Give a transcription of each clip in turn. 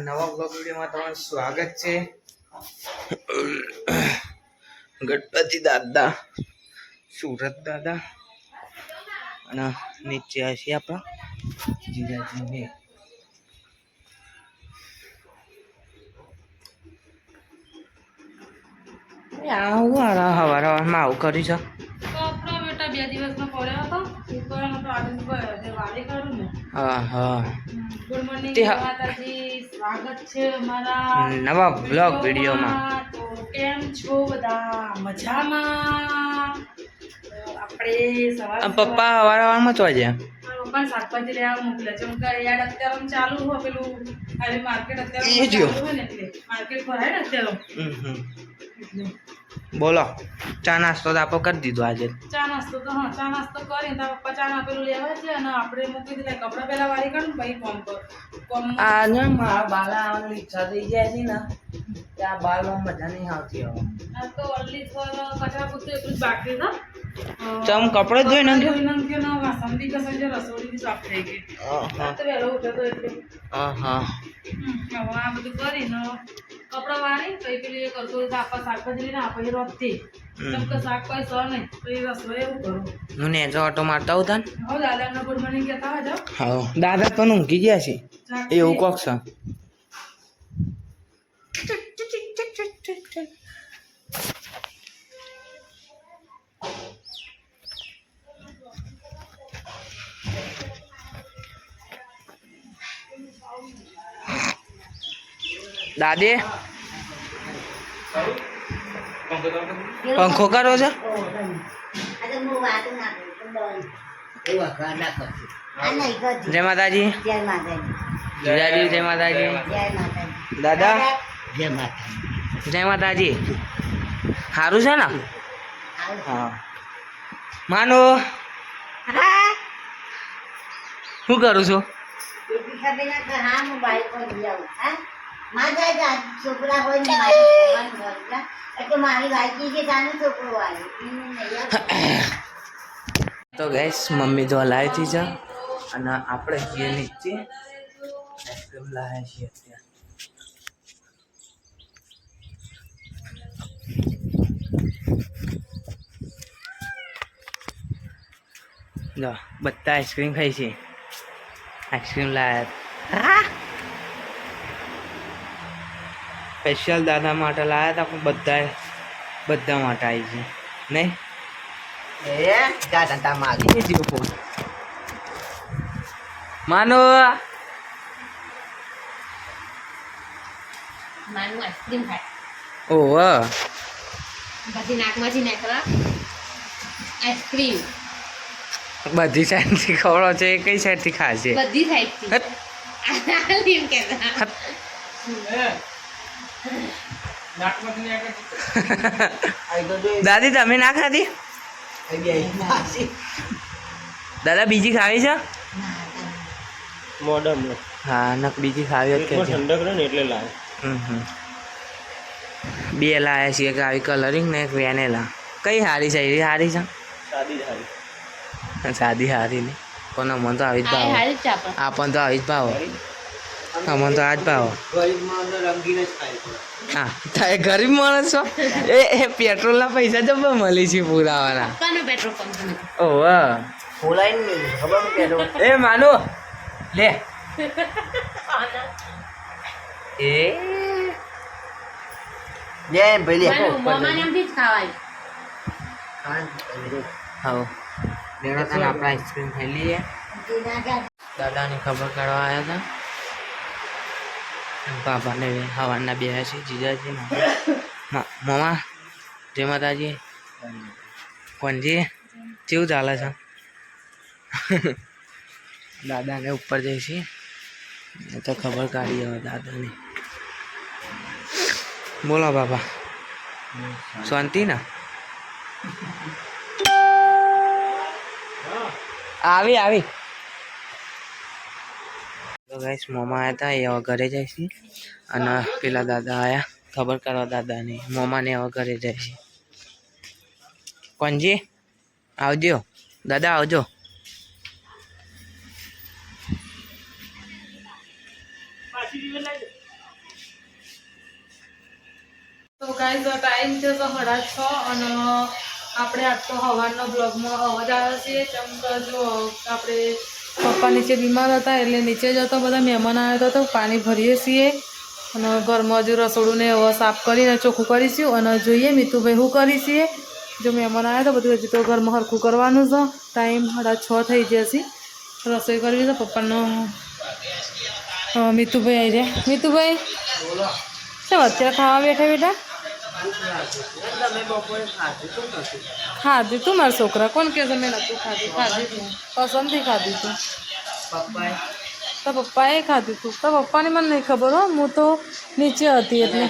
નવા બ્લોગ વિડીયોમાં તમારું સ્વાગત છે. ગણપતિ દાદા, સુરત દાદા, અને નીચે હશે આપણા જીજાજી આવું હવાર હવારમાં આવું કર્યું છે કપડો બેટા બે દિવસનો પડ્યો હતો સુકવાનો તો આજે ગયો તે વાળી કાઢું ને હા હા ગુડ મોર્નિંગ તે હા. માતાજી સ્વાગત છે અમારા નવા બ્લોગ વિડીયોમાં. તો કેમ છો બધા? મજામાં? આપણે સવાર પપ્પા હવાર તો આજે? પપ્પા શાકભાજી લેવા મોકલે છે. હું યાર અત્યારે ચાલુ હોય પેલું હવે માર્કેટ અત્યારે હોય ને એટલે. માર્કેટ ભરાય ને અત્યારે. બોલો ચા નાસ્તો તો આપો કરી દીધો આજે. ચા નાસ્તો તો હા ચા નાસ્તો કરીને તારા પપ્પા ચા ના પેલું લેવા છે અને આપણે મૂકી દીધા કપડાં પેલા વાળી કાઢું પછી ફોન પર આ ને મારા બાલા આવવાની ઈચ્છા થઈ જાય છે ને ત્યાં બાલમાં મજા નહીં આવતી હવે. આ તો ઓનલી ફોર કચરા પૂરતું એટલું જ બાકી હતા ચમ કપડો જ ધોઈ નાખ્યો? ધોઈ નાખ્યો ને વાસણ બી છે રસોડી બી સાફ થઈ ગઈ. હા તો વેલો ઉઠ્યો તો એટલે. હા હા હવે આ બધું કરીને કપડાં વાળી પેલું કરતો શાકભાજી લઈને આપણે રોપતી કે શાક કોઈ સ નહીં તો એ રસોઈ એવું કરું. હું ને જો ઓટો મારતા હોતા ને હવે દાદાને ગુડ મોર્નિંગ કહેતા હોય હા દાદા પણ ઊંઘી ગયા છે. એવું કોક છે. દાદી? પંખો કરો છો? જય માતાજી. જીજાજી જય માતાજી દાદા? જય માતાજી. સારું છે ને? હા. માનો. શું કરું છું? છોકરા હોય ને મારી એટલે મારી વાઈકી છે તાનો છોકરો આવ્યો તો ગેસ મમ્મી તો લાવી હતી છે અને આપણે જઈએ નીચે આઈસ્ક્રીમ લાવ્યા છીએ અત્યારે. જો બધા આઈસ્ક્રીમ ખાઈ છે આઈસ્ક્રીમ લાવ્યા સ્પેશિયલ દાદા માટે લાવ્યા હતા પણ બધા બધા માટે આવી છે નહીં? એ જીવ ફોન માનો? આઈસ્ક્રીમ ખાય. ઓહ પછી નાકમાંથી આઈસ્ક્રીમ. બધી સાઈડથી ખવડો છે એ કઈ સાઈડથી ખાશે બધી સાઈડથી. કહેતા દાદી તમે ના ખાધી દાદા બીજી ખાવી છે? મોડમ હા નક બીજી ખાવી છે. ઠંડક રહે ને એટલે લાવે. બે લાયા છીએ એક આવી કલરિંગ ને એક વેનેલા કઈ હારી છે? એ હારી છે? સાદી સારી સાદી હારી ને કોના મન તો આવી જ ભાવ આપણને તો આવી જ ભાવ અમને તો આજ જ ભાવ હા તારે ગરીબ માણસ છો એ એ પેટ્રોલના પૈસા જ મળી છે પુરાવાના. પંપ એ માનો. લે. એ. હા લેણા આઈસ્ક્રીમ ખાઈ લઈએ. દાદાની ખબર કાઢવા આવ્યા હતા. બાબાને હવાના બે છે જીજાજી મામા, જય માતાજી. કોનજી, કેવું ચાલે છે? દાદાને ઉપર જઈ છીએ તો ખબર કાઢી હવે દાદાની. બોલો બાબા. શાંતિ ને? આવી આવી. તો ગાઈશ મોમા આવ્યા હતા એ હવે ઘરે જાય છે. અને પેલા દાદા આવ્યા ખબર કરવા દાદાને, મોમાને હવે ઘરે જાય છે. પંજી આવજો. દાદા, આવજો. તો ગાઈઝ ટાઈમ છે સાડા છ અને આપણે આટલો હવારનો બ્લોગમાં અવાજ આવ્યો છે. ચમ જો આપણે પપ્પા નીચે બીમાર હતા એટલે નીચે જતો બધા મહેમાન આવ્યા હતા તો પાણી ભરીએ છીએ. અને ઘરમાં હજુ રસોડુંને હવે સાફ કરીને ચોખ્ખું કરીશું. અને જોઈએ મીતુભાઈ શું કરી છીએ જો મહેમાન આવ્યા તો બધું હજી તો ઘરમાં હરખું કરવાનું છે. ટાઈમ સાડા છ થઈ જશે રસોઈ કરવી છે પપ્પાનો. મીતુભાઈ આવી જાય મીતુભાઈ શું અત્યારે ખાવા બેઠા બેઠા? ખાધું તું મારા છોકરા. કોણ કે તમે નતું ખાધું? ખાધું તું. પસંદથી ખાધું તું. તો પપ્પાએ ખાધું તું. તો પપ્પાને મને નહીં ખબર હો, હું તો નીચે હતી એટલે.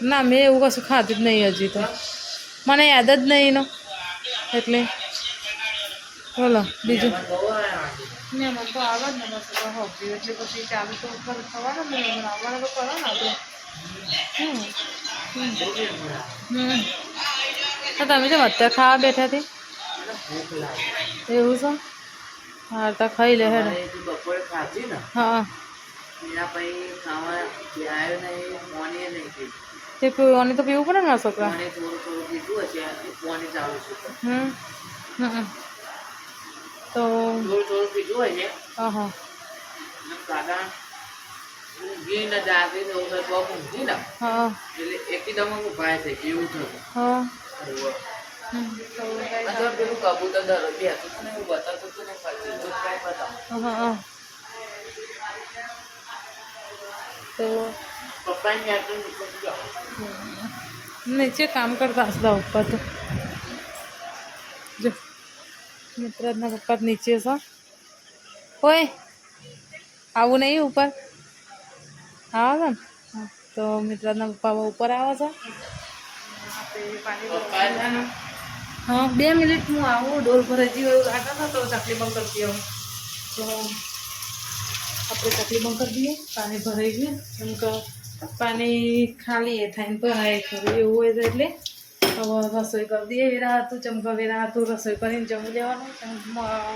ના, મેં એવું કશું ખાધું જ નહીં હજી તો. મને યાદ જ નહીં એનો. એટલે. બોલો, બીજું? આવે ને પછી ચાલુ તો ઉપર થવાનું આવવાના તો કરો ને તો તમે જો અત્યારે ખાવા બેઠા હતી એવું છે? હા તો ખાઈ લે હેડો. બપોરે ખાધી ને હા. તે પીવાની તો પીવું પડે ને છોકરા? હમ તો હા હા. કાકા ઊંઘી ને જાગી ને એવું તો ઊંઘી ને. હા. એટલે એકદમ ઊભા થઈ ગયું એવું થતું હા. હમ. તો અથવા પેલું કબૂતર દરરોજ બેસતું હતું ને એવું બતાવતું હતું ને પછી તો કાંઈ બતાવ. હા. હા તો પપ્પાને યાદ તો નીકળી ગયો નીચે કામ કરતા હતા ઉપર તો. જો મિત્રના પપ્પા તો નીચે છે. ઓય આવું નહીં ઉપર? આવો છે ને? તો મિત્રના પપ્પા ઉપર આવે છે. છે હા, બે મિનિટ હું આવું, ડોલ ભરે હજી એવું લાગે છે તો ચકલી બંધ કરતી તો આપણે ચકલી કરી દઈએ, પાણી ભરાઈ ગયું. એમ કે પાણી ખાલી એ થાય ને ભરાય ખરું, એવું હોય તો એટલે. હવે રસોઈ કરી દઈએ, વેરા હતું ચમકા વેરા હતું રસોઈ કરીને જમી લેવાનું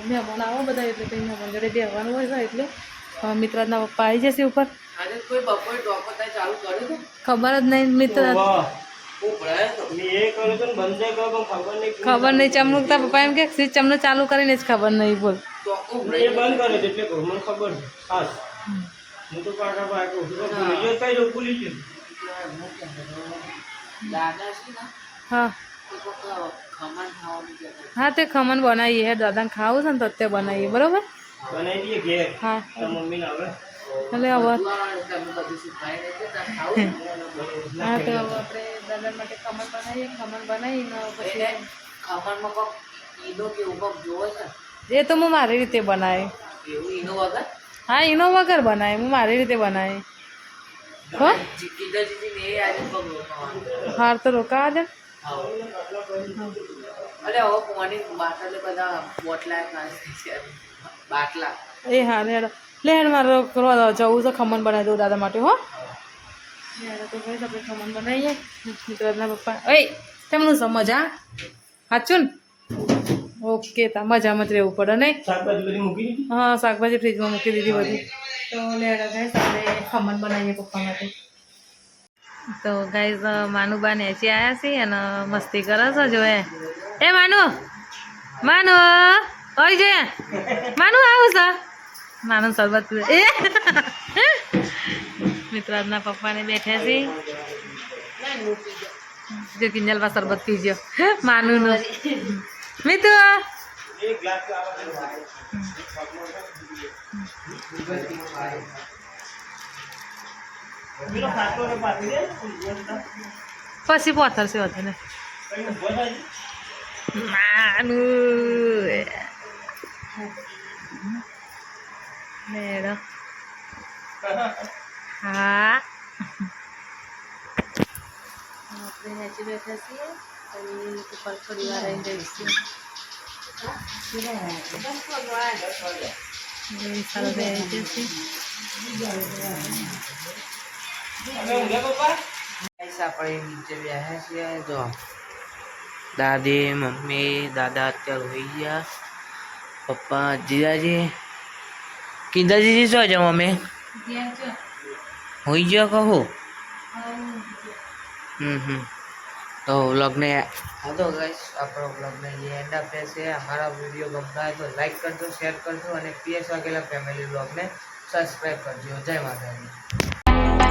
મહેમાન આવો બધા એટલે કંઈ મહેમાન જોડે બેહવાનું હોય છે એટલે. હવે મિત્રના પપ્પા આવી જશે ઉપર આજે કોઈ બપોરે ડોકો ત્યાં ચાલુ કર્યું હતું ખબર જ નહીં મિત્ર ઉભરાયો તો ખબર નહીં ચમનું તાર પપ્પા એમ કે સ્વિચ ચમનું ચાલુ કરીને જ ખબર નહીં બોલ ડોકો ઉભરાઈ દાદા છે ને હા એ કોક ખમણ ખાવાનું કહેતા હા તે ખમણ બનાવીએ હે દાદાને ખાવું છે ને તો તે બનાવીએ બરોબર હા. એટલે હવે હા તો હવે આપણે દાદા માટે ખમણ બનાવીએ ખમણ બનાવીને પછી ખમણમાં કોક ઈનો કે કોક જોવે છે? એ તો હું મારી રીતે બનાવી. એવું ઈનો વગર? હા ઈનો વગર બનાવી હું મારી રીતે બનાવી. હો? કીધા જીજી ને આજે પગ હાર તો રોકાવા દે. અરે હવે પાણી બાટલે બધા બોટલા છે. બાટલા. એ હા હેડ લે. હેડ મારે કરવા દો જવું છે ખમણ બનાવી દઉં દાદા માટે હો. તો આપણે ખમણ બનાવીએ. મિત્રના પપ્પા. ઓય તેમનું સમજ હા સાચું ને? ઓકે તા મજામાં જ રહેવું પડે નહીં? હા શાકભાજી ફ્રીજમાં મૂકી દીધી બધી. તો લેડા ગાઈસ આપણે ખમણ બનાવીએ પપ્પા માટે. તો ગાઈઝ માનુબા નેચી આવ્યા છે અને મસ્તી કરે છે જો એ એ માનુ માનુ ઓય જે માનુ આવું છે. માનુ શરબત પીવે. એ. મિત્રાજના પપ્પાને બેઠા છે. જો કિંજલમાં શરબત પીજો માનુનું. મિત્રો. પછી પોથરશે વધુ ને માનું મેળો. હા. આપણે નીચે બેઠા છીએ અને ઉપર થોડી વાર આવીને સારું આપણે નીચે છીએ જો દાદી, મમ્મી, દાદા અત્યારે હોઈ ગયા. પપ્પા જીજાજી. કીધા જીજી શું છે મમ્મી? હોઈ ગયો કહું હમ હમ. તો વ્લોગને હા તો ગાઈસ આપણો વ્લોગને જે એન્ડ આપે છે અમારા વીડિયો ગમતા હોય તો લાઈક કરજો શેર કરજો અને પીએસ વાઘેલા ફેમિલી વ્લોગને સબસ્ક્રાઈબ કરજો. જય માતાજી.